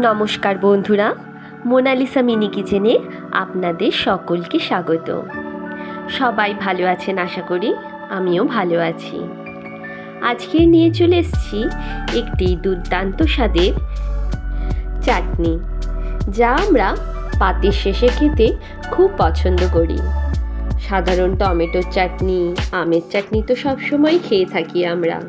নমস্কার বন্ধুরা, Mona Lisa mini কিচেনে আপনাদের সকলকে স্বাগত। সবাই ভালো আছেন আশা করি, আমিও ভালো আছি। আজকে নিয়ে চলে এসেছি একটি দুর্দান্ত স্বাদের চাটনি, যা আমরা পাতের শেষে খেতে খুব পছন্দ করি। সাধারণ টমেটোর চাটনি, আমের চাটনি তো সবসময় খেয়ে থাকি আমরা।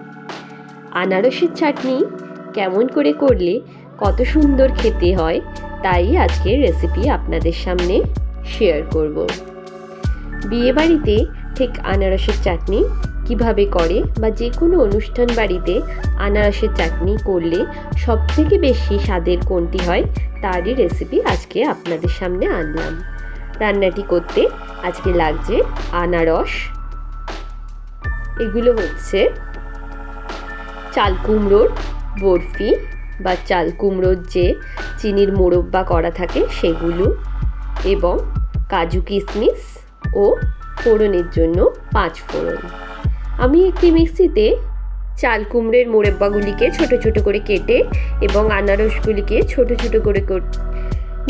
আনারসের চাটনি কেমন করে করলে কত সুন্দর খেতে হয়, তাই আজকের রেসিপি আপনাদের সামনে শেয়ার করব। বিয়েবাড়িতে ঠিক আনারসের চাটনি কীভাবে করে বা যে কোনো অনুষ্ঠান বাড়িতে আনারসের চাটনি করলে সব থেকে বেশি স্বাদের কোনটি হয়, তারই রেসিপি আজকে আপনাদের সামনে আনলাম। রান্নাটি করতে আজকে লাগছে আনারস। এগুলো হচ্ছে চাল কুমড়োর বরফি বা চাল কুমড়োর যে চিনির মোরব্বা করা থাকে সেগুলো এবং কাজু কিশমিশ ও ফোড়নের জন্য পাঁচ ফোড়ন। আমি একটি মিক্সিতে চাল কুমড়োর মোরব্বাগুলিকে ছোট ছোট করে কেটে এবং আনারসগুলিকে ছোট ছোট করে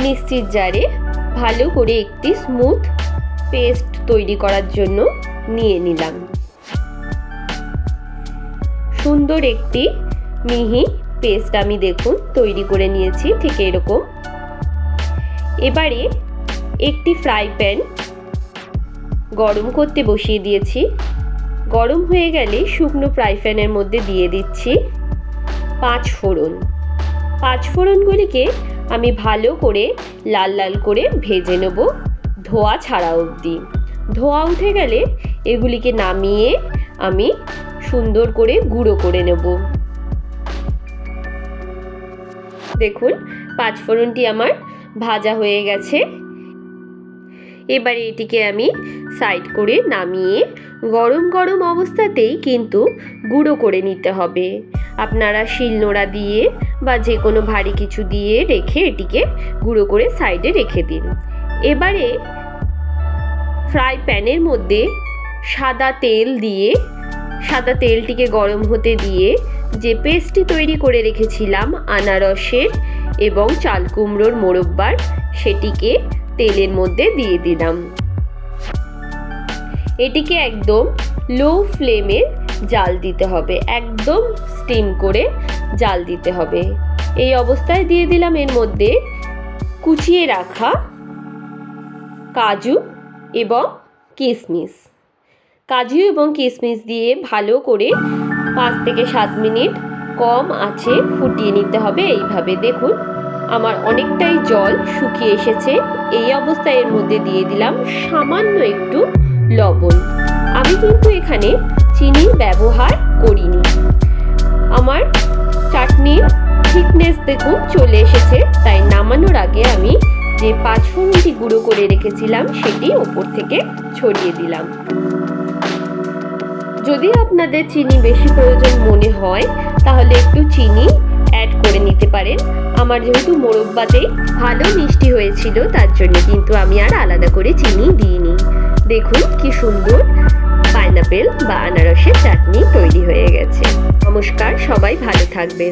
মিক্সির জারে ভালো করে একটি স্মুথ পেস্ট তৈরি করার জন্য নিয়ে নিলাম। সুন্দর একটি মিহি পেস্ট আমি দেখুন, তৈরি করে নিয়েছি, ঠিক এরকম। এবারে একটি ফ্রাই প্যান গরম করতে বসিয়ে দিয়েছি। গরম হয়ে গেলে শুকনো ফ্রাই প্যানের মধ্যে দিয়ে দিচ্ছি পাঁচ ফোড়ন। পাঁচ ফোড়নগুলিকে আমি ভালো করে লাল লাল করে ভেজে নেব ধোয়া ছাড়া অবধি। ধোয়া উঠে গেলে এগুলিকে নামিয়ে আমি সুন্দর করে গুঁড়ো করে নেব। দেখুন পাঁচফোড়নটি আমার ভাজা হয়ে গেছে। এবারে এটিকে আমি সাইড করে নামিয়ে গরম গরম অবস্থাতেই কিন্তু গুঁড়ো করে নিতে হবে। আপনারা শিলনোড়া দিয়ে বা যে কোনো ভারী কিছু দিয়ে রেখে এটিকে গুঁড়ো করে সাইডে রেখে দিন। এবারে ফ্রাই প্যানের মধ্যে সাদা তেল দিয়ে সাদা তেলটিকে গরম হতে দিয়ে যে পেস্টটি তৈরি করে রেখেছিলাম আনারসের এবং চাল কুমড়োর মোরব্বার, সেটিকে তেলের মধ্যে দিয়ে দিলাম। এটিকে একদম লো ফ্লেমে জাল দিতে হবে, একদম স্টিম করে জাল দিতে হবে। এই অবস্থায় দিয়ে দিলাম এর মধ্যে কুচিয়ে রাখা কাজু এবং কিশমিশ। কাজু এবং কিশমিশ দিয়ে ভালো করে পাঁচ থেকে সাত মিনিট কম আছে ফুটিয়ে নিতে হবে। এইভাবে দেখুন, আমার অনেকটাই জল শুকিয়ে এসেছে। এই অবস্থায় এর মধ্যে দিয়ে দিলাম সামান্য একটু লবণ। আমি কিন্তু এখানে চিনি ব্যবহার করিনি। আমার চাটনির থিকনেস দেখুন চলে এসেছে। তাই নামানোর আগে আমি যে পাঁচফোড়নটি গুঁড়ো করে রেখেছিলাম, সেটি ওপর থেকে ছড়িয়ে দিলাম। যদি আপনাদের চিনি বেশি প্রয়োজন মনে হয়, তাহলে একটু চিনি অ্যাড করে নিতে পারেন। আমার যেহেতু মোরব্বাতে ভালো মিষ্টি হয়েছিল, তার জন্য কিন্তু আমি আর আলাদা করে চিনি দিইনি। দেখুন কি সুন্দর পাইনাপেল বা আনারসের চাটনি তৈরি হয়ে গেছে। নমস্কার, সবাই ভালো থাকবেন।